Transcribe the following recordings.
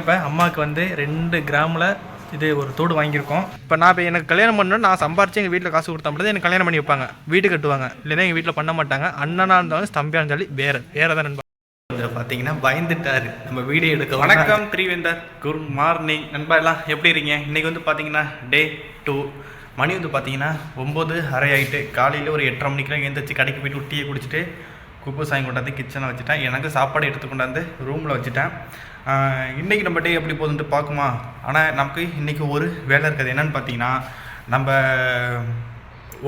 இப்போ அம்மாவுக்கு வந்து ரெண்டு கிராமில் இது ஒரு தோடு வாங்கியிருக்கோம். இப்போ நான் இப்போ எனக்கு கல்யாணம் பண்ணணும் நான் சம்பாரிச்சு எங்கள் வீட்டில் காசு கொடுத்தா மட்டும் எனக்கு கல்யாணம் பண்ணி வைப்பாங்க. வீடு கட்டுவாங்க. இல்லைன்னா எங்கள் வீட்டில் பண்ண மாட்டாங்க. அண்ணனாக இருந்தாலும் தம்பியாக இருந்தாலும் வேறு வேறு தான் நண்பா. பார்த்தீங்கன்னா பயந்துட்டாரு. நம்ம வீடியோ எடுக்க வணக்கம் திரிவேந்தர். குட் மார்னிங் நண்பா எல்லாம் எப்படி இருக்கீங்க? இன்றைக்கி வந்து பார்த்தீங்கன்னா டே டூ மணி வந்து பார்த்தீங்கன்னா ஒம்பது அரை ஆகிட்டு காலையில் ஒரு எட்டரை மணிக்கெலாம் எழுந்திரிச்சு கடைக்கு போயிட்டு டீயை குடிச்சிட்டு குப்பு சாமி கொண்டாந்து கிச்சனை வச்சுட்டேன். எனக்கு சாப்பாடு எடுத்து கொண்டாந்து ரூமில் வச்சுட்டேன். இன்றைக்கி நம்ம டே எப்படி போகுதுன்ட்டு பார்க்குமா? ஆனால் நமக்கு இன்றைக்கி ஒரு வேலை இருக்குது. என்னென்னு பார்த்தீங்கன்னா நம்ம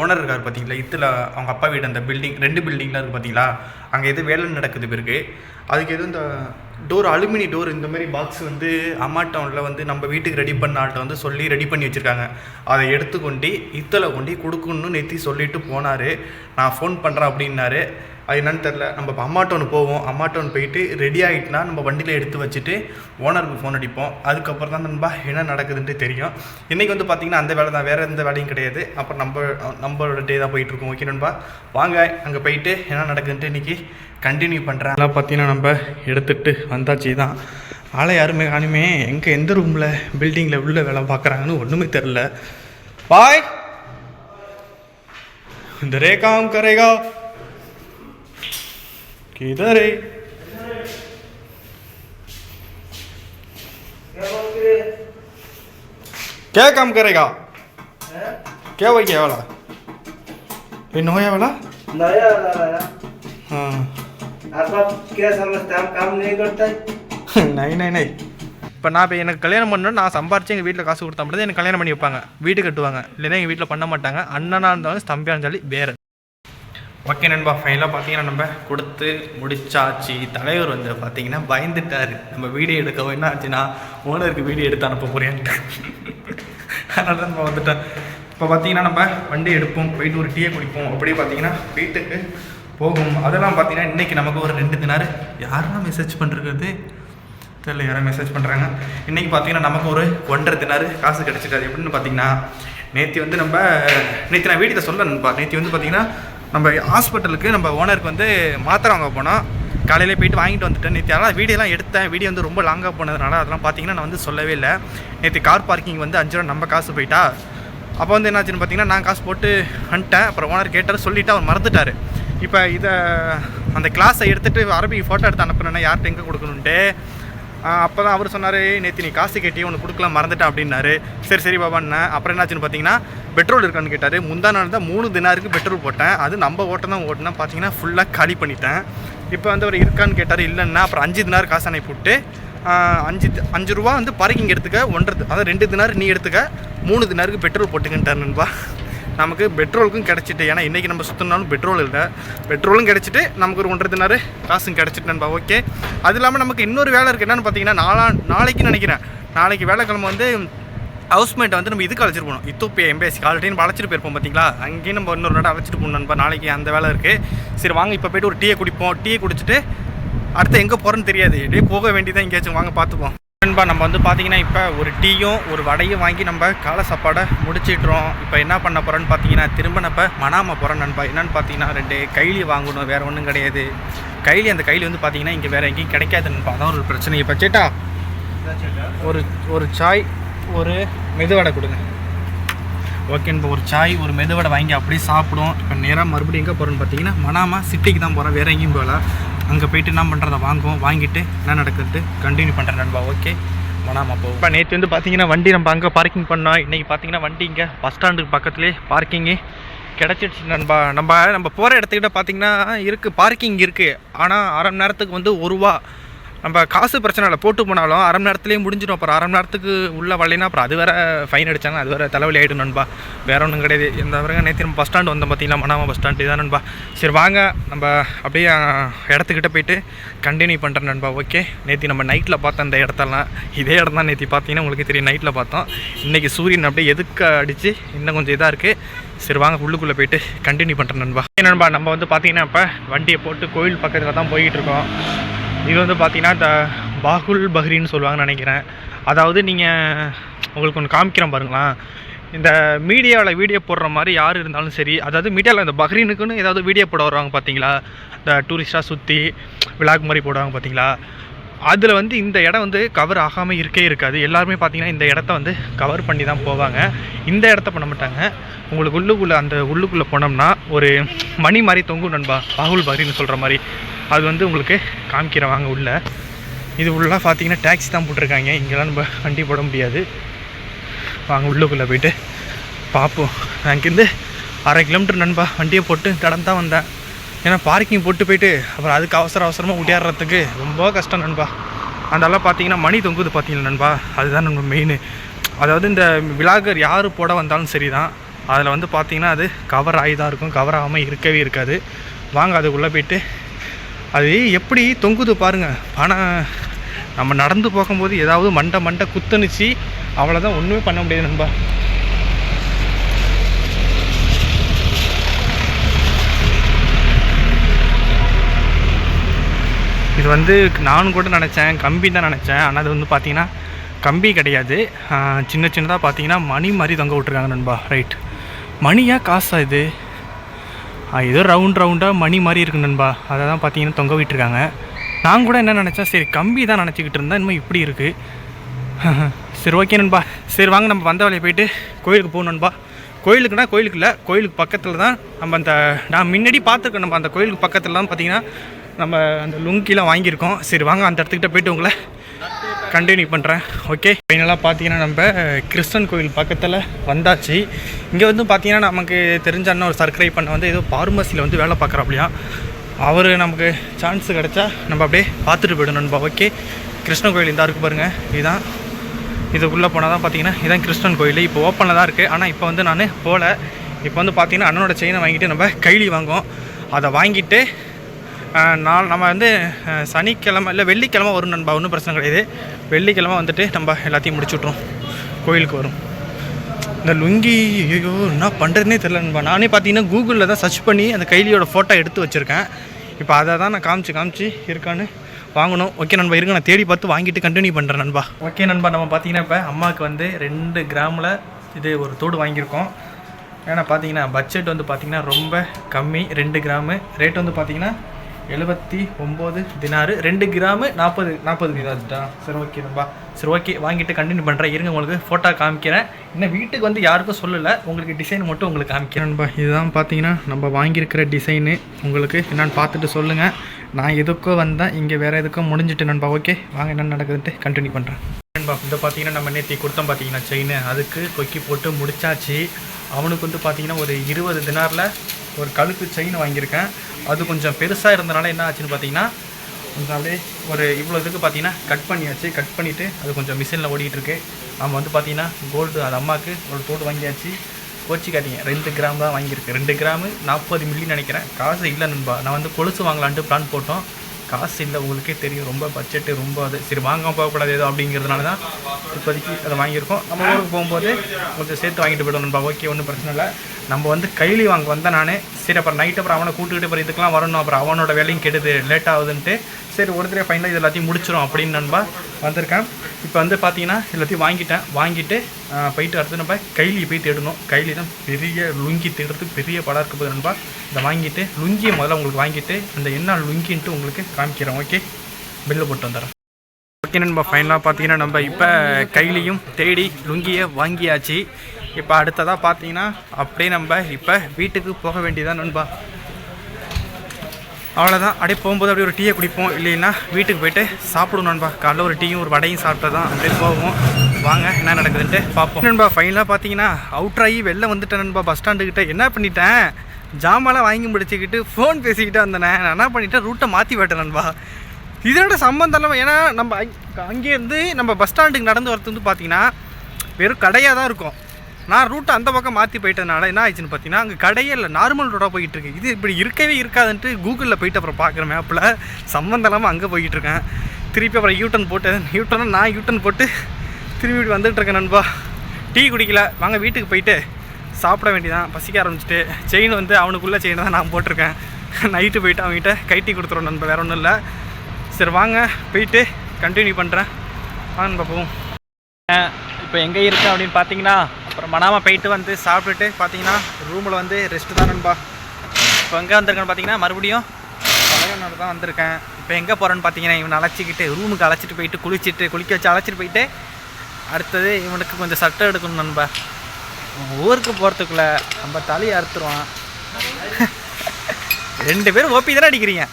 ஓனர் இருக்கார் பார்த்தீங்களா? இதில் அவங்க அப்பா வீடு அந்த பில்டிங் ரெண்டு பில்டிங்லாம் இருக்குது பார்த்தீங்களா? அங்கே எது வேலை நடக்குது பிறகு அதுக்கு எதுவும் இந்த டோர் அலுமினி டோர் இந்த மாதிரி பாக்ஸ் வந்து அம்மா டவுனில் வந்து நம்ம வீட்டுக்கு ரெடி பண்ண ஆள்கிட்ட வந்து சொல்லி ரெடி பண்ணி வச்சுருக்காங்க. அதை எடுத்துக்கொண்டு இத்தலை கொண்டு கொடுக்கணும்னு நெத்தி சொல்லிட்டு போனார். நான் ஃபோன் பண்ணுறேன் அப்படின்னாரு. அது என்னன்னு தெரில நம்ம இப்போ அம்மா டவுன் போவோம். அம்மா டவுன் போயிட்டு ரெடி ஆகிட்டுனா நம்ம வண்டியில் எடுத்து வச்சுட்டு ஓனருக்கு ஃபோன் அடிப்போம். அதுக்கப்புறம் தான் நண்பா என்ன நடக்குதுன்ட்டு தெரியும். இன்றைக்கி வந்து பார்த்திங்கன்னா அந்த வேலை தான். வேறு எந்த வேலையும் கிடையாது. அப்புறம் நம்ம நம்மளோட டே தான் போயிட்டுருக்கோம் ஓகே நண்பா? வாங்க அங்கே போயிட்டு என்ன நடக்குதுன்ட்டு இன்றைக்கி கண்டினியூ பண்ணுறேன் அதெல்லாம் பார்த்தீங்கன்னா நம்ம எடுத்துகிட்டு வந்தாச்சு தான். ஆளை யாருமே காணுமே. எங்கே எந்த ரூமில் பில்டிங்கில் உள்ள வேலை பார்க்குறாங்கன்னு ஒன்றுமே தெரில பாய்! இந்த ரேகாம் கரேகா. किधर है क्या काम करेगा क्या हुआ क्या वाला ये नोया वाला नया लाया हाँ आप आप क्या समझते हैं हम काम नहीं करते நை நை நை இப்போ நான் இப்போ எனக்கு கல்யாணம் பண்ணணும் நான் சம்பாரிச்சு எங்கள் வீட்டில் காசு கொடுத்தா மட்டும் தான் எனக்கு கல்யாணம் பண்ணி வைப்பாங்க வீடு கட்டுவாங்க இல்லைன்னா எங்கள் வீட்டில் பண்ண மாட்டாங்க அண்ணனாக இருந்தாலும் தம்பியாக இருந்தாலும் வேறு ஓகே நண்பா ஃபைனலாக பார்த்தீங்கன்னா நம்ம கொடுத்து முடிச்சாச்சு. தலைவர் வந்து பார்த்தீங்கன்னா பயந்துட்டார். நம்ம வீடியோ எடுக்க என்ன ஆச்சுன்னா ஓனருக்கு வீடியோ எடுத்து அனுப்ப போறேன்ட்டு. அதனால தான் நம்ம வந்துட்டேன் இப்போ பார்த்தீங்கன்னா நம்ம வண்டி எடுப்போம் போயிட்டு ஒரு டீயை குடிப்போம். அப்படியே பார்த்தீங்கன்னா வீட்டுக்கு போகும். அதெல்லாம் பார்த்தீங்கன்னா இன்றைக்கி நமக்கு ஒரு ரெண்டு தினார் யாரெல்லாம் மெசேஜ் பண்ணுறது தெரியல யாரும் மெசேஜ் பண்ணுறாங்க இன்றைக்கி பார்த்தீங்கன்னா நமக்கு ஒரு ஒன்றரை தினார் காசு கிடச்சிட்டாரு. எப்படின்னு பார்த்தீங்கன்னா நேற்று வந்து நம்ம நேற்று நான் வீட்டில் சொல்லணும்ப்பா நேற்று வந்து பார்த்தீங்கன்னா நம்ம ஹாஸ்பிட்டலுக்கு நம்ம ஓனருக்கு வந்து மாத்திரை வாங்க போனோம். காலையில் போயிட்டு வாங்கிட்டு வந்துட்டேன். நேற்று அதெல்லாம் வீடியோலாம் எடுத்தேன். வீடியோ வந்து ரொம்ப லாங்காக போனதுனால அதெல்லாம் பார்த்தீங்கன்னா நான் வந்து சொல்லவே இல்லை. நேற்று கார் பார்க்கிங் வந்து அஞ்சு ரூபா நம்ம காசு போயிட்டா. அப்போ வந்து என்னாச்சுன்னு பார்த்தீங்கன்னா நான் காசு போட்டு வந்துட்டேன். அப்புறம் ஓனர் கேட்டார் சொல்லிவிட்டு அவர் மறந்துட்டார். இப்போ இதை அந்த கிளாஸை எடுத்துகிட்டு அரபி ஃபோட்டோ எடுத்து அனுப்புனேன்னா யார்கிட்ட எங்கே கொடுக்கணுன்ட்டு அப்போ தான் அவர் சொன்னார் நேற்று நீ காசு கேட்டி உனக்கு கொடுக்கலாம் மறந்துட்டேன் அப்படின்னாரு. சரி சரி பாபாண்ணேன் அப்புறம் என்னாச்சுன்னு பார்த்தீங்கன்னா பெட்ரோல் இருக்கான்னு கேட்டார். முந்தா நாள் தான் மூணு தினாருக்கு பெட்ரோல் போட்டேன். அது நம்ம ஓட்டம் தான் ஓட்டினா பார்த்தீங்கன்னா ஃபுல்லாக காலி பண்ணிட்டேன். இப்போ வந்து அவர் இருக்கான்னு கேட்டார் இல்லைன்னா அப்புறம் அஞ்சு தினார் காசு அனுப்பிவிட்டு ஆஹ் அஞ்சு அஞ்சு ரூபா வந்து பார்க்கிங் எடுத்துக்க ஒன்றரை அதாவது ரெண்டு தினார் நீ எடுத்துக்க மூணு தினாருக்கு பெட்ரோல் போட்டுக்கிட்டார் நண்பா. நமக்கு பெட்ரோலுக்கும் கிடச்சிட்டு ஏன்னா இன்றைக்கி நம்ம சுற்றினாலும் பெட்ரோல் இல்லை. பெட்ரோலும் கிடச்சிட்டு நமக்கு ஒரு ஒன்றரை தினார் காசும் கிடச்சிட்டு நண்பா ஓகே அது இல்லாமல் நமக்கு இன்னொரு வேலை இருக்குது என்னென்னு பார்த்தீங்கன்னா நாளா நாளைக்கு நினைக்கிறேன். நாளைக்கு வேலைக்கிழமை வந்து ஹவுஸ்மேட்டை வந்து நம்ம இதுக்கு அழைச்சிட்டு போகணும். இத்தோப்பியா எம்பேசிக்கு ஆல்ரெடி நம்ம அழைச்சிட்டு போயிருப்போம் பார்த்தீங்களா? அங்கேயும் நம்ம இன்னொரு நாடு அழைச்சிட்டு போகணும் நண்பா நாளைக்கு அந்த வேலை இருக்குது சரி வாங்க இப்போ போயிட்டு ஒரு டீயை குடிப்போம். டீயை குடிச்சிட்டு அடுத்து எங்கே போகிறேன்னு தெரியாது. டே போக வேண்டியதான் எங்கேயாச்சும் வாங்க பார்த்துப்போம். நண்பா நம்ம வந்து பார்த்தீங்கன்னா இப்போ ஒரு டீயும் ஒரு வடையும் வாங்கி நம்ம காலை சாப்பாடை முடிச்சிட்றோம். இப்போ என்ன பண்ண போகிறோன்னு பார்த்தீங்கன்னா திரும்ப நம்ம மனாம போகிறோம் நண்பா. என்னென்னு பார்த்தீங்கன்னா ரெண்டு கைலி வாங்கணும் வேறு ஒன்றும் கிடையாது. கைலி அந்த கைலி வந்து பார்த்தீங்கன்னா இங்கே வேறு எங்கேயும் கிடைக்காது நண்பா. அதான் ஒரு பிரச்சனை இப்போ சேட்டா ஒரு ஒரு சாய் ஒரு மெதுவடை கொடுங்க. ஓகே இப்போ ஒரு சாய் ஒரு மெதுவடை வாங்கி அப்படியே சாப்பிடும் இப்போ நேராக மறுபடியும் எங்கே போகிறோன்னு பார்த்தீங்கன்னா மனாமா சிட்டிக்கு தான் போகிறோம் வேறு எங்கேயும் போகல. அங்கே போயிட்டு என்ன பண்ணுறதை வாங்குவோம் வாங்கிட்டு என்ன நடக்குது? கண்டினியூ பண்ணுறேன் நண்பா ஓகே மனாமா போவோம் இப்போ நேற்று வந்து பார்த்தீங்கன்னா வண்டி நம்ம அங்கே பார்க்கிங் பண்ணோம் இன்றைக்கி பார்த்தீங்கன்னா வண்டி இங்கே பஸ் ஸ்டாண்டுக்கு பக்கத்துலேயே பார்க்கிங்கு கிடச்சிடுச்சு நண்பா. நம்ம நம்ம போகிற இடத்துக்கிட்ட பார்த்தீங்கன்னா இருக்குது பார்க்கிங் இருக்குது ஆனால் அரை மணி நேரத்துக்கு வந்து ஒரு ரூபா நம்ம காசு பிரச்சனை இல்லை போட்டு போனாலும் அரை மணி நேரத்துலேயே முடிஞ்சிடும். அப்புறம் அரை மணி நேரத்துக்கு உள்ளே வரலைன்னா அப்புறம் அது வேறு ஃபைன் அடிச்சாங்க அது வேற தலைவலி ஆகிடும் நண்பா. வேற ஒன்றும் கிடையாது. இந்த வரைக்கும் நேற்று நம்ம பஸ் ஸ்டாண்டு வந்தோம் பார்த்தீங்களா மனாமா பஸ் ஸ்டாண்டு இதான் நண்பா. சரி வாங்க. நம்ம அப்படியே இடத்துக்கிட்ட போயிட்டு கண்டினியூ பண்ணுறேன் நண்பா. ஓகே நேற்று நம்ம நைட்டில் பார்த்தோம் அந்த இடத்தெல்லாம் இதே இடம் தான் நேற்று பார்த்தீங்கன்னா உங்களுக்கு தெரியும். நைட்டில் பார்த்தோம். இன்றைக்கி சூரியன் அப்படியே எதுக்கு அடித்து இன்னும் கொஞ்சம் இதாக இருக்குது சரி வாங்க. உள்ளுக்குள்ளே போயிட்டு கண்டினியூ பண்ணுறேன் நண்பா. நண்பா நம்ம வந்து பார்த்தீங்கன்னா இப்போ வண்டியை போட்டு கோயில் பக்கத்தில் தான் போய்கிட்டு இருக்கோம். இது வந்து பார்த்தீங்கன்னா இந்த பாகுல் பஹ்ரின்னு சொல்லுவாங்கன்னு நினைக்கிறேன். அதாவது நீங்கள் உங்களுக்கு ஒன்று காமிக்கிறேன் பாருங்களேன். இந்த மீடியாவில் வீடியோ போடுற மாதிரி யார் இருந்தாலும் சரி அதாவது மீடியாவில் இந்த பஹ்ரீனுக்குன்னு ஏதாவது வீடியோ போட வருவாங்க பார்த்தீங்களா இந்த டூரிஸ்டாக சுற்றி விளாக் மாதிரி போடுவாங்க பார்த்தீங்களா அதில் வந்து இந்த இடம் வந்து கவர் ஆகாமல் இருக்கே இருக்காது. எல்லாருமே பார்த்தீங்கன்னா இந்த இடத்த வந்து கவர் பண்ணி தான் போவாங்க. இந்த இடத்த பண்ண மாட்டாங்க. உங்களுக்கு உள்ளுக்குள்ளே அந்த உள்ளுக்குள்ளே போனோம்னா ஒரு மணி மாதிரி தொங்கும் நண்பா. பாகுல் பாரின்னு சொல்கிற மாதிரி. அது வந்து உங்களுக்கு காமிக்கிறேன் வாங்க உள்ள. இது உள்ளே பார்த்தீங்கன்னா டேக்ஸி தான் போட்டிருக்காங்க. இங்கெல்லாம் நம்ம வண்டி போட முடியாது. வாங்க உள்ளுக்குள்ளே போயிட்டு பார்ப்போம் அங்கேருந்து அரை கிலோமீட்டர் நண்பா வண்டியை போட்டு கடந்து தான் வந்தேன். ஏன்னா பார்க்கிங் போட்டு போயிட்டு அப்புறம் அதுக்கு அவசர அவசரமாக ஓடியாடுறதுக்கு ரொம்ப கஷ்டம் நண்பா. அதெல்லாம் பார்த்தீங்கன்னா மணி தொங்குது பார்த்தீங்களா நண்பா? அதுதான் நம்ம மெயின் அதாவது இந்த விலாகர் யார் போட வந்தாலும் சரி தான் அதில் வந்து பார்த்தீங்கன்னா அது கவர் ஆகி தான் இருக்கும். கவர் ஆகாமல் இருக்கவே இருக்காது. வாங்க அதுக்குள்ளே போயிட்டு அது எப்படி தொங்குது பாருங்கள் ஆனால் நம்ம நடந்து போகும்போது ஏதாவது மண்டை மண்டை குத்துனுச்சு அவ்வளோதான் ஒன்றுமே பண்ண முடியாது நண்பா. இது வந்து நானும் கூட நினச்சேன் கம்பி தான் நினச்சேன். ஆனால் அது வந்து பார்த்தீங்கன்னா கம்பி கிடையாது. சின்ன சின்னதாக பார்த்தீங்கன்னா மணி மாதிரி தொங்க விட்ருக்காங்க நண்பா. ரைட் மணியா காசா இது? ஏதோ ரவுண்ட் ரவுண்டாக மணி மாதிரி இருக்கு நண்பா. அதை தான் பார்த்தீங்கன்னா தொங்க விட்டுருக்காங்க. நான் கூட என்ன நினச்சேன் சரி கம்பி தான் நினச்சிக்கிட்டு இருந்தேன் இன்னும் இப்படி இருக்குது சரி ஓகே நண்பா. சரி வாங்க நம்ம வந்த வேலையை போயிட்டு கோயிலுக்கு போகணும் நண்பா. கோயிலுக்குனா கோயிலுக்கு இல்லை கோயிலுக்கு பக்கத்தில் தான் நம்ம அந்த நான் முன்னாடி பார்த்துருக்கேன் நம்ம அந்த கோயிலுக்கு பக்கத்தில் தான் பார்த்தீங்கன்னா நம்ம அந்த லுங்கிலாம் வாங்கியிருக்கோம். சரி வாங்க அந்த இடத்துக்கிட்ட போயிட்டு உங்களை கண்டினியூ பண்ணுறேன் ஓகே ஃபைனலாக பார்த்தீங்கன்னா நம்ம கிறிஸ்டன் கோயில் பக்கத்தில் வந்தாச்சு. இங்கே வந்து பார்த்தீங்கன்னா நமக்கு தெரிஞ்ச அண்ணன் ஒரு சர்க்கரை பண்ண வந்து ஏதோ பார்மசியில் வந்து வேலை பார்க்குறாப்லையா. அவர் நமக்கு சான்ஸ் கிடச்சா நம்ம அப்படியே பார்த்துட்டு போய்டும் நண்பா. ஓகே கிருஷ்ணன் கோயில் இந்த இருக்குது பாருங்கள் இதுதான் இதுக்குள்ளே போனால் தான் பார்த்தீங்கன்னா இதான் கிறிஸ்டன் கோயில். இப்போ ஓப்பனில் தான் இருக்குது ஆனால் இப்போ வந்து நான் போகல இப்போ வந்து பார்த்தீங்கன்னா அண்ணனோட செயினை வாங்கிட்டு நம்ம கைலி வாங்குவோம். அதை வாங்கிட்டு நாள் நம்ம வந்து சனிக்கிழமை இல்லை வெள்ளிக்கிழமை வரும் நண்பா ஒன்றும் பிரச்சனை கிடையாது. வெள்ளிக்கிழமை வந்துட்டு நம்ம எல்லாத்தையும் முடிச்சு விட்ருவோம் கோயிலுக்கு வரும். இந்த லுங்கி ஐயோ என்ன பண்ணுறதுனே தெரில நண்பா. நானே பார்த்தீங்கன்னா கூகுளில் தான் சர்ச் பண்ணி அந்த கைலியோட ஃபோட்டோ எடுத்து வச்சுருக்கேன். இப்போ அதை தான் நான் காமிச்சு காமிச்சு இருக்கான்னு வாங்கணும். ஓகே நண்பா இருங்க நான் தேடி பார்த்து வாங்கிட்டு கண்டினியூ பண்ணுறேன் நண்பா. ஓகே நண்பா நம்ம பார்த்தீங்கன்னா இப்போ அம்மாவுக்கு வந்து ரெண்டு கிராமில் இது ஒரு தோடு வாங்கியிருக்கோம். ஏன்னா பார்த்தீங்கன்னா பட்ஜெட் வந்து பார்த்திங்கன்னா ரொம்ப கம்மி. ரெண்டு கிராமு. ரேட் வந்து பார்த்திங்கன்னா எழுபத்தி ஒம்பது தினாரு ரெண்டு கிராமு நாற்பது நாற்பது கிராஜா சரி ஓகே சரி ஓகே வாங்கிட்டு கண்டினியூ பண்ணுறேன் இருங்க உங்களுக்கு ஃபோட்டோ காமிக்கிறேன். இன்னும் வீட்டுக்கு வந்து யாருக்கும் சொல்லலை. உங்களுக்கு டிசைன் மட்டும் உங்களுக்கு காமிக்கிறேன். நண்பா இதுதான் பார்த்தீங்கன்னா நம்ம வாங்கியிருக்கிற டிசைனு உங்களுக்கு என்னென்னு பார்த்துட்டு சொல்லுங்கள் நான் எதுக்கோ வந்தேன். இங்கே வேறு எதுக்கும் முடிஞ்சிட்டு நண்பா. ஓகே வாங்க என்ன நடக்குதுன்ட்டு கண்டினியூ பண்ணுறேன் நண்பா இந்த பார்த்தீங்கன்னா நம்ம நேற்று கொடுத்தோம் பார்த்தீங்கன்னா செயின் அதுக்கு கொக்கி போட்டு முடிச்சாச்சு. அவனுக்கு வந்து பார்த்தீங்கன்னா ஒரு இருபது தினாரில் ஒரு கழுத்து செயின் வாங்கியிருக்கேன். அது கொஞ்சம் பெருசாக இருந்தனால என்ன ஆச்சுன்னு பார்த்தீங்கன்னா கொஞ்சம் அப்படியே ஒரு இவ்வளோ இதுக்கு பார்த்தீங்கன்னா கட் பண்ணியாச்சு. கட் பண்ணிவிட்டு அது கொஞ்சம் மிஷினில் ஓடிட்டு நம்ம வந்து பார்த்தீங்கன்னா கோல்டு அது அம்மாவுக்கு ஒரு தோடு வாங்கியாச்சு. கோச்சிக்காதீங்க ரெண்டு கிராம் தான் வாங்கியிருக்கு. ரெண்டு கிராமு நாற்பது மில்லி நினைக்கிறேன். காசு இல்லை நண்பா. நான் வந்து கொலுசு வாங்கலான்ட்டு பிளான் போட்டோம். காசு இல்லை உங்களுக்கே தெரியும். ரொம்ப பட்ஜெட்டு ரொம்ப அது. சரி வாங்க போகக்கூடாது ஏதோ அப்படிங்கிறதுனால தான் இப்போதைக்கு அதை வாங்கியிருக்கோம். நம்ம ஊருக்கு போகும்போது கொஞ்சம் சேர்த்து வாங்கிட்டு போய்டும் நண்பா ஓகே ஒன்றும் பிரச்சனை இல்லை. நம்ம வந்து கைலி வாங்க வந்தேன் நான். சரி அப்புறம் நைட்டு அப்புறம் அவனை கூட்டுக்கிட்டு அப்புறம் இதுக்கெலாம் வரணும். அப்புறம் அவனோட வேலையும் கெடுது லேட் ஆகுதுன்ட்டு. சரி ஒரு தடவை ஃபைனலாக இது எல்லாத்தையும் முடிச்சிடும் அப்படின்னு நண்பா வந்திருக்கேன். இப்போ வந்து பார்த்தீங்கன்னா எல்லாத்தையும் வாங்கிட்டேன். வாங்கிட்டு போயிட்டு அடுத்து நம்ம கைலி போய் தேடணும். கைலி தான் பெரிய லுங்கி தேடுறதுக்கு பெரிய படம் இருக்க போது நண்பா. இதை வாங்கிட்டு லுங்கியை முதல்ல உங்களுக்கு வாங்கிட்டு அந்த என்ன லுங்கின்ட்டு உங்களுக்கு காமிக்கிறேன் ஓகே பில்லு போட்டு வந்துடுறேன். ஓகே நண்பா ஃபைனலாக பார்த்தீங்கன்னா நம்ம இப்போ கைலியும் தேடி லுங்கியை வாங்கியாச்சு. இப்போ அடுத்ததாக பார்த்தீங்கன்னா அப்படியே நம்ம இப்போ வீட்டுக்கு போக வேண்டியதான் நண்பா. அவ்வளோதான் அப்படியே போகும்போது அப்படியே ஒரு டீயை குடிப்போம். இல்லைன்னா வீட்டுக்கு போயிட்டு சாப்பிடுவோம் நண்பா. காலைல ஒரு டீயும் ஒரு வடையும் சாப்பிட்டு தான் அப்படியே போவோம். வாங்க என்ன நடக்குதுன்ட்டு பார்ப்போம். நண்பா ஃபைனலாக பார்த்தீங்கன்னா அவுட் ஆகி வெளில வந்துட்டேன் நண்பா பஸ் ஸ்டாண்டுக்கிட்ட என்ன பண்ணிட்டேன்? ஜாமான்லாம் வாங்கி முடிச்சுக்கிட்டு ஃபோன் பேசிக்கிட்டு வந்தேனே. நான் என்ன பண்ணிட்டேன்? ரூட்டை மாற்றி விட்டேன் நண்பா. இதோட சம்பந்தம் இல்லாமல் ஏன்னா நம்ம அங்கேருந்து நம்ம பஸ் ஸ்டாண்டுக்கு நடந்து வரது வந்து பார்த்தீங்கன்னா வெறும் கடையாக தான் இருக்கும். நான் ரூட்டை அந்த பக்கம் மாற்றி போயிட்டதுனால என்ன ஆயிடுச்சுன்னு பார்த்தீங்கன்னா அங்கே கடையே இல்லை நார்மல் ரோடாக போயிட்டு இருக்கு. இது இப்படி இருக்கவே இருக்காதுன்ட்டு கூகுளில் போயிட்டு அப்புறம் பார்க்குற மேப்பில் சம்மந்தம் இல்லாமல் அங்கே போயிட்டு இருக்கேன். திருப்பி அப்புறம் யூட்டன் போட்டு யூட்டன் நான் யூட்டன் போட்டு திரும்பி இப்படி வந்துட்டு இருக்கேன் நண்பா. டீ குடிக்கல. வாங்க வீட்டுக்கு போயிட்டு சாப்பிட வேண்டியதான் பசிக்க ஆரம்பிச்சிட்டு செயின் வந்து அவனுக்குள்ளே செயின் தான் நான் போட்டிருக்கேன். நைட்டு போயிட்டு அவங்ககிட்ட கைட்டி கொடுத்துருவோம் நண்பா. வேற ஒன்றும் இல்லை. சரி வாங்க போயிட்டு கண்டினியூ பண்ணுறேன் வாங்க நண்பா போவோம். இப்போ எங்கே இருக்கேன் அப்படின்னு பார்த்தீங்கன்னா அப்புறம் மனாமல் போயிட்டு வந்து சாப்பிட்டுட்டு பார்த்தீங்கன்னா ரூமில் வந்து ரெஸ்ட்டு தான் நண்பா. இப்போ எங்கே வந்திருக்கேன்னு பார்த்தீங்கன்னா மறுபடியும் தலைவனோட தான் வந்திருக்கேன். இப்போ எங்கே போகிறேன்னு பார்த்தீங்கன்னா இவனை அழைச்சிக்கிட்டு ரூமுக்கு அழைச்சிட்டு போயிட்டு குளிச்சுட்டு குளிக்க வச்சு அழைச்சிட்டு போயிட்டு அடுத்தது இவனுக்கு கொஞ்சம் சட்டை எடுக்கணும் நண்பா. ஊருக்கு போகிறதுக்குள்ள நம்ம தலையை அறுத்துருவான். ரெண்டு பேரும் ஓப்பி தானே அடிக்கிறீங்க?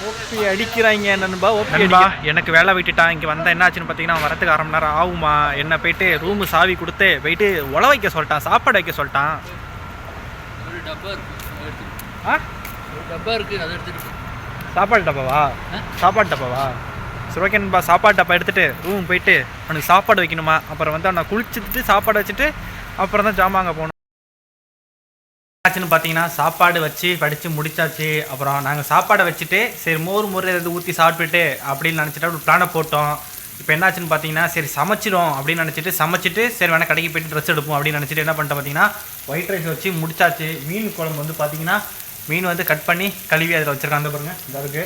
ஓப்பி அடிக்கிறாங்க நண்பா? ஓப்பி நண்பா எனக்கு வேலை விட்டுட்டான் இங்கே வந்தால் என்ன ஆச்சுன்னு பார்த்தீங்கன்னா வரத்துக்கு அரை மணி நேரம் ஆகுமா? என்ன போயிட்டு ரூமு சாவி கொடுத்து போயிட்டு உழ வைக்க சொல்லிட்டான் சாப்பாடு வைக்க சொல்லிட்டான். ஒரு டப்பா இருக்கு அதை எடுத்துட்டு ஆ? ஒரு டப்பா இருக்கு அதை எடுத்துட்டு போ. சாப்பாடு டப்பாவா? சாப்பாடு டப்பாவா? சரி ஓகே நண்பா சாப்பாடு டப்பா எடுத்துட்டு ரூம் போயிட்டு அவனுக்கு சாப்பாடு வைக்கணுமா? அப்புறம் வந்து அவனை குளிச்சுட்டு சாப்பாடு வச்சுட்டு அப்புறம் தான் ஜாமாங்க போகணும். ஆச்சுன்னு பார்த்தீங்கன்னா சாப்பாடு வச்சு படித்து முடிச்சாச்சு. அப்புறம் நாங்கள் சாப்பாடை வச்சுட்டு சரி மோர் மோர் எதாவது ஊற்றி சாப்பிட்டுட்டு அப்படின்னு நினச்சிட்டு ஒரு பிளானை போட்டோம். இப்போ என்னாச்சுன்னு பார்த்தீங்கன்னா சரி சமைச்சிடும் அப்படின்னு நினச்சிட்டு சமைச்சிட்டு சரி வேணா கடைக்கு போயிட்டு ட்ரெஸ் எடுப்போம் அப்படின்னு நினச்சிட்டு என்ன பண்ணிட்டோம் பார்த்தீங்கன்னா ஒயிட் ரைஸ் வச்சு முடிச்சாச்சு. மீன் குழம்பு வந்து பார்த்தீங்கன்னா மீன் வந்து கட் பண்ணி கழுவி அதில் வச்சுருக்காங்க அந்த பாருங்க இந்த இருக்கு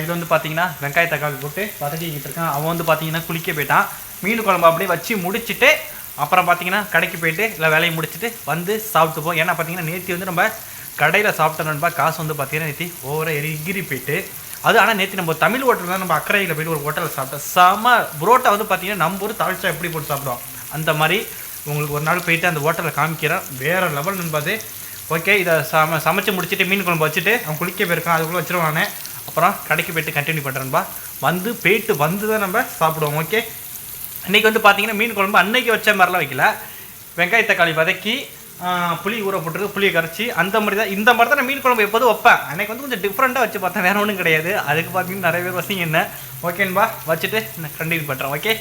இதில் வந்து பார்த்தீங்கன்னா வெங்காய தக்காளி போட்டு வதக்கிக்கிட்டு இருக்கான். அவன் வந்து பார்த்தீங்கன்னா குளிக்க போயிட்டான். மீன் குழம்பு அப்படியே வச்சு முடிச்சுட்டு அப்புறம் பார்த்தீங்கன்னா கடைக்கு போயிட்டு இல்லை வேலையை முடிச்சுட்டு வந்து சாப்பிட்டுப்போம். ஏன்னா பார்த்தீங்கன்னா நேற்று வந்து நம்ம கடையில் சாப்பிட்டோம்னா காசு வந்து பார்த்தீங்கன்னா நேற்று ஓவராக எரிகிரி போயிட்டு அது ஆனால் நேற்று நம்ம தமிழ் ஹோட்டல் தான் நம்ம அக்கறையில் போயிட்டு ஒரு ஹோட்டலில் சாப்பிட்டோம். செம புரோட்டா வந்து பார்த்தீங்கன்னா நம்ம ஒரு தாழ்ச்சா எப்படி போட்டு சாப்பிடுவோம்? அந்த மாதிரி உங்களுக்கு ஒரு நாள் போயிட்டு அந்த ஹோட்டலில் காமிக்கிறேன். வேறு லெவல் நண்பாது ஓகே இதை சம சமைச்சு முடிச்சுட்டு மீன் குழம்பு வச்சுட்டு அவன் குளிக்க போயிருக்கான் அதுக்குள்ளே வச்சிருவானே. அப்புறம் கடைக்கு போயிட்டு கண்டினியூ பண்ணுறேன்பா வந்து போயிட்டு வந்து தான் நம்ம சாப்பிடுவோம் ஓகே இன்றைக்கி வந்து பார்த்தீங்கன்னா மீன் குழம்பு அன்னைக்கு வச்ச மாதிரிலாம் வைக்கல. வெங்காய தக்காளி வதக்கி புளி ஊற போட்டுருக்கு புளியை கரைச்சி அந்த மாதிரி தான் இந்த மாதிரி தான் நான் மீன் குழம்பு எப்போதும் வைப்பேன். அன்றைக்கி வந்து கொஞ்சம் டிஃப்ரெண்ட்டாக வச்சு பார்த்தேன் வேறு ஒன்றும் கிடையாது. அதுக்கு பார்த்தீங்கன்னா நிறைய பேர் வசிங்க என்ன? ஓகேன்பா வச்சுட்டு நான் கண்டினியூ பண்ணுறேன் ஓகே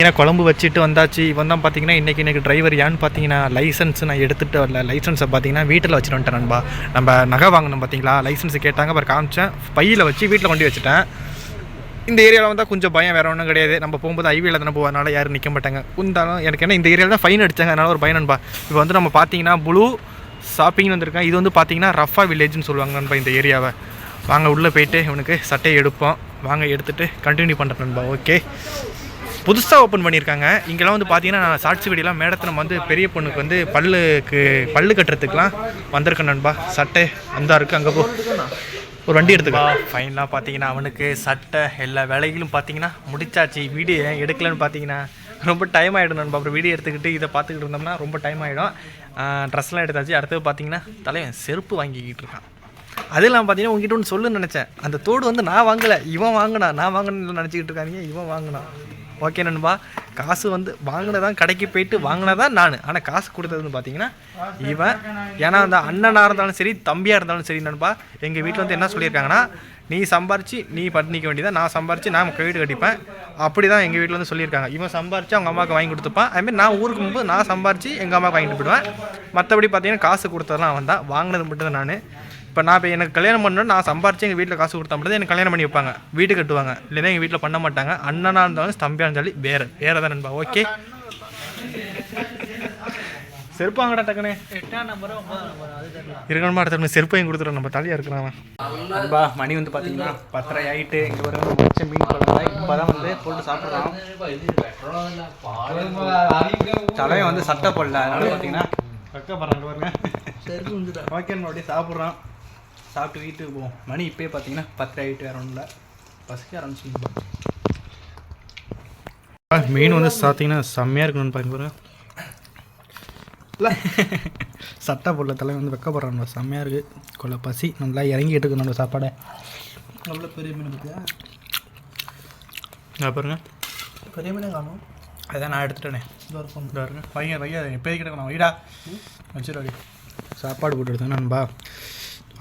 ஏன்னா குழம்பு வச்சுட்டு வந்தாச்சு. இவன் தான் பார்த்தீங்கன்னா இன்றைக்கி எனக்கு டிரைவர் ஏன்னு பார்த்தீங்கன்னா லைசன்ஸ் நான் எடுத்துகிட்டு வரல. லைசன்ஸை பார்த்தீங்கன்னா வீட்டில் வச்சுட்டு வந்துட்டேன் நண்பா. நம்ம நகை வாங்கணும் பார்த்தீங்களா லைசன்ஸ் கேட்டாங்க அப்புறம் காமிச்சேன். பையில் வச்சு வீட்டில் கொண்டு வச்சுட்டேன். இந்த ஏரியாவில் வந்தால் கொஞ்சம் பயம் வேறு ஒன்றும் கிடையாது. நம்ம போகும்போது ஐவியில் தானே போவதனால யாரும் நிற்க மாட்டாங்க. இருந்தாலும் எனக்கு என்ன இந்த ஏரியாவில் தான் ஃபைன் அடித்தாங்க அதனால ஒரு பயம் நண்பா. இப்போ வந்து நம்ம பார்த்தீங்கன்னா ப்ளூ ஷாப்பிங் வந்திருக்கேன் இது வந்து பார்த்தீங்கன்னா ரஃபா வில்லேஜ்னு சொல்லுவாங்க நண்பா இந்த ஏரியாவை. வாங்க உள்ளே போயிட்டு இவனுக்கு சட்டையை எடுப்போம். வாங்க எடுத்துகிட்டு கண்டினியூ பண்ணுறேன் நண்பா. ஓகே புதுசாக ஓப்பன் பண்ணியிருக்காங்க. இங்கெல்லாம் வந்து பார்த்தீங்கன்னா நான் சாட்சி வெடிலாம் மேடத்தில் நம்ம வந்து பெரிய பொண்ணுக்கு வந்து பல்லுக்கு பல்லு கட்டுறதுக்கெலாம் வந்திருக்கேன் நண்பா. சட்டை அந்த இருக்குது அங்கே போ. ஒரு வண்டி எடுத்துக்கலாம் ஃபைனலாக பார்த்தீங்கன்னா அவனுக்கு சட்டை எல்லா வேலைகளும் பார்த்தீங்கன்னா முடிச்சாச்சு. வீடியோ ஏன் எடுக்கலன்னு பார்த்தீங்கன்னா ரொம்ப டைம் ஆகிடும் நண்பா. அப்புறம் வீடியோ எடுத்துக்கிட்டு இதை பார்த்துக்கிட்டு இருந்தோம்னா ரொம்ப டைம் ஆகிடும் ட்ரெஸ்லாம் எடுத்தாச்சு. அடுத்தது பார்த்தீங்கன்னா தலைவன் செருப்பு வாங்கிக்கிட்டு இருக்கான். அது இல்லாமல் பார்த்தீங்கன்னா உங்ககிட்ட ஒன்று சொல்லுன்னு நினச்சேன். அந்த தோடு வந்து நான் வாங்கலை. இவன் வாங்கினா நான் வாங்கினு நினச்சிக்கிட்டு இருக்காங்க இவன் வாங்கினான். ஓகே நண்பா. காசு வந்து வாங்கினதான் கடைக்கு போயிட்டு வாங்கினதான் நான். ஆனால் காசு கொடுத்ததுன்னு பார்த்தீங்கன்னா இவன் ஏன்னா அந்த அண்ணனாக இருந்தாலும் சரி தம்பியாக இருந்தாலும் சரி நண்பா எங்கள் வீட்டில் வந்து என்ன சொல்லியிருக்காங்கன்னா நீ சம்பாரிச்சு நீ பண்ணிக்க வேண்டியதா நான் சம்பாரிச்சு நான் வீடு கட்டிப்பேன். அப்படி தான் எங்கள் வீட்டில் வந்து சொல்லியிருக்காங்க. இவன் சம்பாரிச்சு அவங்க அம்மாவுக்கு வாங்கி கொடுத்துப்பான். அதுமாதிரி நான் ஊருக்கு போகும்போது நான் சம்பாரிச்சு எங்கள் அம்மாவுக்கு வாங்கிட்டு போயிடுவேன் மற்றபடி பார்த்தீங்கன்னா காசு கொடுத்ததெல்லாம் அவன் தான் வாங்கினது மட்டும் தான் நான். இப்போ நான் இப்போ எனக்கு கல்யாணம் பண்ணணும் நான் சம்பாரிச்சு எங்கள் வீட்டில் காசு கொடுத்தா மட்டும் எனக்கு கல்யாணம் பண்ணி வைப்பாங்க. வீடு கட்டுவாங்க. இல்லைன்னா எங்கள் வீட்டில் பண்ண மாட்டாங்க. அண்ணனாக இருந்தாலும் தம்பியாக இருந்தாலும் வேறு வேறு தான் நண்பா. ஓகே? செருப்பாங்கடா டக்குனே. இருக்கணுமா அடுத்த செருப்பையும் கொடுத்துருவோம் நம்ம தலையாக இருக்கிறான் நண்பா மணி வந்து பார்த்தீங்கன்னா பத்தரை ஆகிட்டு இங்கே வர முடிச்ச மீன் குழம்பு. இப்போ தான் வந்து போட்டு சாப்பிட்றோம் தலையை வந்து சட்டை போடல. அதனால பார்த்தீங்கன்னா வைக்கப்படுறாங்க பாருங்க ஓகே நம்ம அப்படியே சாப்பிட்றோம் சாப்பிட்டு வீட்டுக்கு போவோம். மணி இப்போயே பார்த்தீங்கன்னா பத்தரை ஆகிட்டு வேற ஒன்றும் இல்லை. பசிக்க ஆரம்பிச்சு மீன் வந்து பார்த்தீங்கன்னா செம்மையாக இருக்கணும்னு பாருங்க இல்லை. சட்டை போடல தலை வந்து வைக்கப்படுறான் செம்மையாக இருக்குது கொள்ள பசி நல்லா இறங்கிட்டு இருக்கு நம்ம சாப்பாடை. அவ்வளோ பெரிய மீன் நான் பாருங்க. பெரிய மீனே காணும். அதான் நான் எடுத்துட்டேனே. இதோ இருக்கும் பையன் பையன் எப்போ கிடக்கணும் வைடா. வச்சிரு சாப்பாடு போட்டு எடுத்தேன் நண்பா.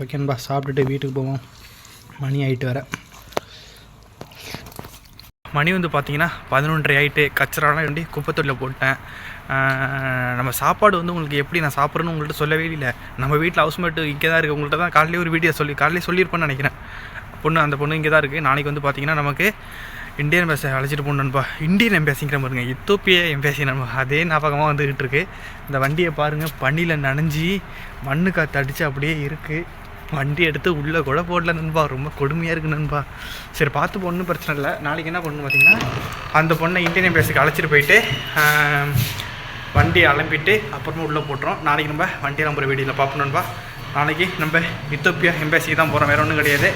ஓகே நண்பா சாப்பிட்டுட்டு வீட்டுக்கு போவோம். மணி ஆகிட்டு வர. மணி வந்து பார்த்தீங்கன்னா பதினொன்றரை ஆகிட்டு கச்சரான வேண்டி குப்பத்தொட்டில் போட்டேன். நம்ம சாப்பாடு வந்து உங்களுக்கு எப்படி நான் சாப்பிட்றேன்னு உங்கள்கிட்ட சொல்லவே இல்லை. நம்ம வீட்டில் ஹவுஸ் மேட்டு இங்கே தான் இருக்குது உங்கள்கிட்ட தான் காலையிலே ஒரு வீடியோ சொல்லி காலையிலே சொல்லியிருப்பேன்னு நினைக்கிறேன். பொண்ணு அந்த பொண்ணு இங்கே தான் இருக்குது நாளைக்கு வந்து பார்த்தீங்கன்னா நமக்கு இந்தியன் எம்பேசி அழைச்சிட்டு போகணுன்னுப்பா இந்தியன் எம்பேசிங்கிற பாருங்க. எத்தோப்பிய எம்பேசி நம்ம. அதே ஞாபகமாக வந்துக்கிட்டு இருக்குது இந்த வண்டியை பாருங்கள் பனியில் நனைஞ்சி மண்ணு காற்று அடித்து அப்படியே இருக்குது வண்டி எடுத்து உள்ளே கூட போடல நண்பா. ரொம்ப கொடுமையாக இருக்குது நண்பா. சரி பார்த்து பொண்ணு பிரச்சனை இல்லை. நாளைக்கு என்ன பண்ணணும் பார்த்தீங்கன்னா அந்த பொண்ணை இந்தியன் எம்பேசிக்கு அழைச்சிட்டு போயிட்டு வண்டியை அலம்பிட்டு அப்புறமா உள்ளே போட்டுரும் நாளைக்கு நம்ம வண்டி நம்புற வீடியோவில் பார்ப்போம் நண்பா. நாளைக்கு நம்ம இத்தோப்பியா எம்பேசிக்கு தான் போகிறோம் வேற ஒன்றும் கிடையாது.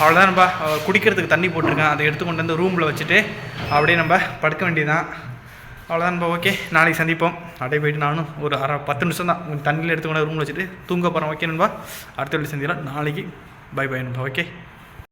அவ்வளோதான் நம்ம குடிக்கிறதுக்கு தண்ணி போட்டிருக்கேன். அதை எடுத்து கொண்டு வந்து ரூமில் வச்சுட்டு அப்படியே நம்ம படுக்க வேண்டியதுதான். அவ்வளோதான் இப்போ ஓகே நாளைக்கு சந்திப்போம். அப்படியே போயிட்டு நானும் ஒரு அரை பத்து நிமிஷம் தான் தண்ணியில் எடுத்து ரூமில் வச்சுட்டு தூங்க போகிறேன் ஓகே நண்பா? அடுத்த வீட்டு சந்திக்கலாம். நாளைக்கு பை பை நண்பா ஓகே